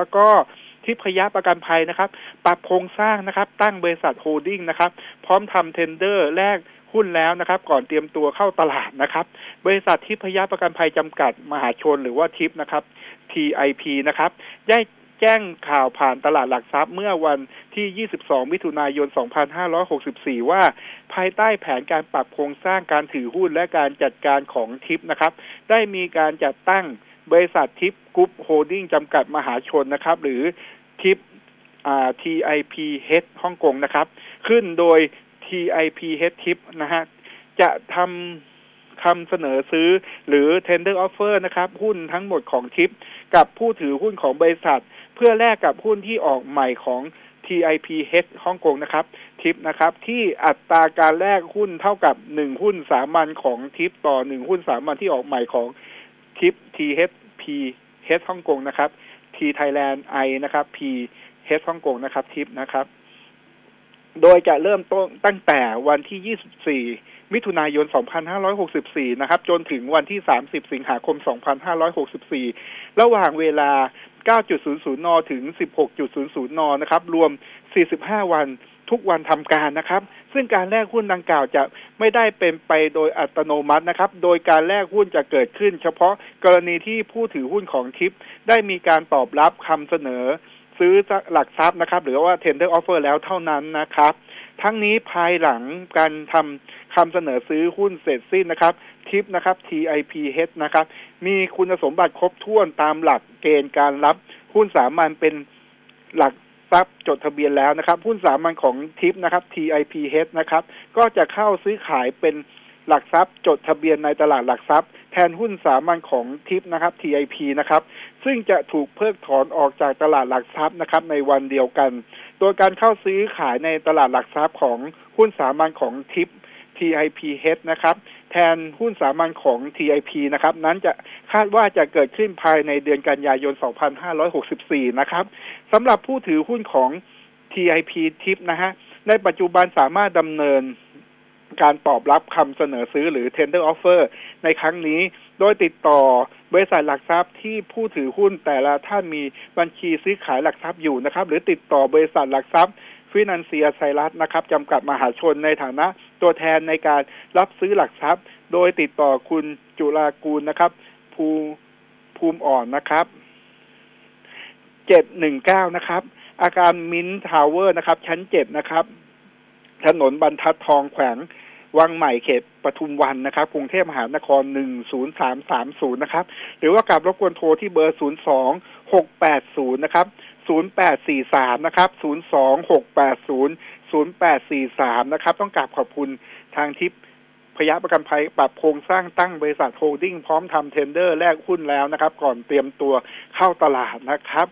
แล้วก็ทิพยประกันภัยนะครับ ปรับโครงสร้างนะครับ ตั้งบริษัทโฮลดิ้งนะครับ พร้อมทำเทนเดอร์แลกหุ้นแล้วนะครับ ก่อนเตรียมตัวเข้าตลาดนะครับ บริษัททิพยประกันภัยจำกัดมหาชนหรือว่าทิพนะครับ TIP นะครับได้แจ้งข่าวผ่านตลาดหลักทรัพย์เมื่อวันที่ 22 มิถุนายน 2564 ว่าภายใต้แผนการปรับโครงสร้างการถือหุ้นและการจัดการของทิปนะครับ ได้มีการจัดตั้ง บริษัททิปกรุ๊ปโฮลดิ้งจำกัดมหาชนนะครับ หรือทิป TIPH ฮ่องกงนะครับ ขึ้นโดย TIP Head Tip นะฮะจะทำคำเสนอซื้อหรือ tender offer นะครับ หุ้นทั้งหมดของทิป กับผู้ถือหุ้นของบริษัท เพื่อแลกกับหุ้นที่ออกใหม่ของ TIP H ฮ่องกงนะครับ ทิปนะครับ ที่อัตราการแลกหุ้นเท่ากับหนึ่งหุ้นสามัญของทิปต่อหนึ่งหุ้นสามัญที่ออกใหม่ของทิป P H ฮ่องกงนะครับ T Thailand I นะครับ P H ฮ่องกงนะครับทิปนะครับ โดยจะเริ่มต้นตั้งแต่วันที่ 24 มิถุนายน 2564 นะครับ จนถึงวันที่ 30 สิงหาคม 2564 ระหว่างเวลา 9.00 น ถึง 16.00 น นะครับ รวม 45 วัน ทุกวันทำการนะครับ ซึ่งการแลกหุ้นดังกล่าวจะไม่ได้เป็นไปโดยอัตโนมัตินะครับ โดยการแลกหุ้นจะเกิดขึ้น เฉพาะกรณีที่ผู้ถือหุ้นของทิปได้มีการตอบรับคำเสนอ ซื้อหลักทรัพย์นะครับ หรือว่า tender offer แล้วเท่านั้นนะครับทั้งนี้ภายหลังการทำคำเสนอซื้อหุ้นเสร็จสิ้นนะครับ ทิปนะครับ TIP H นะครับ มีคุณสมบัติครบถ้วนตามหลักเกณฑ์การรับหุ้นสามัญเป็นหลัก ทรัพย์จดทะเบียนแล้วนะครับ หุ้นสามัญของทิปนะครับ TIP H นะครับ ก็จะเข้าซื้อขายเป็นหลักทรัพย์ จดทะเบียนในตลาดหลักทรัพย์ แทนหุ้นสามัญของทิปนะครับ TIP นะครับ ซึ่งจะถูกเพิกถอนออกจากตลาดหลักทรัพย์นะครับ ในวันเดียวกัน โดยการเข้าซื้อขายในตลาดหลักทรัพย์ของหุ้นสามัญของทิป TIP H นะครับ แทนหุ้นสามัญของ TIP นะครับ นั้นจะคาดว่าจะเกิดขึ้นภายในเดือนกันยายน 2564 นะครับสำหรับผู้ถือหุ้นของ TIP TIP นะฮะ ในปัจจุบันสามารถดำเนินการตอบรับคำเสนอซื้อหรือ tender offer ในครั้งนี้ โดยติดต่อบริษัทหลักทรัพย์ที่ผู้ถือหุ้นแต่ละท่านมีบัญชีซื้อขายหลักทรัพย์อยู่นะครับ หรือติดต่อบริษัทหลักทรัพย์ฟินันเซียไซรัสนะครับจำกัดมหาชนในฐานะ ตัวแทนในการรับซื้อหลักทรัพย์ โดยติดต่อคุณจุลากูลนะครับ ภูภูมิอ่อนนะครับเจ็ดหนึ่งเก้านะครับ อาการมินทาวเวอร์นะครับ ชั้นเจ็ดนะครับ ถนนบรรทัดทองแขวงวังใหม่เขตปทุมวันนะครับ กรุงเทพมหานครหนึ่งศูนย์สามสามศูนย์นะครับ หรือว่ากลับรบกวนโทรที่เบอร์ศูนย์สองหกแปดศูนย์นะครับ 0843 นะครับ 02680 0843 นะครับ ต้องกราบขอบคุณทางทิปพยาประกันภัยปรับโครงสร้างตั้งบริษัทโฮลดิ้งพร้อมทำเทนเดอร์แลกหุ้นแล้วนะครับ ก่อนเตรียมตัวเข้าตลาดนะครับ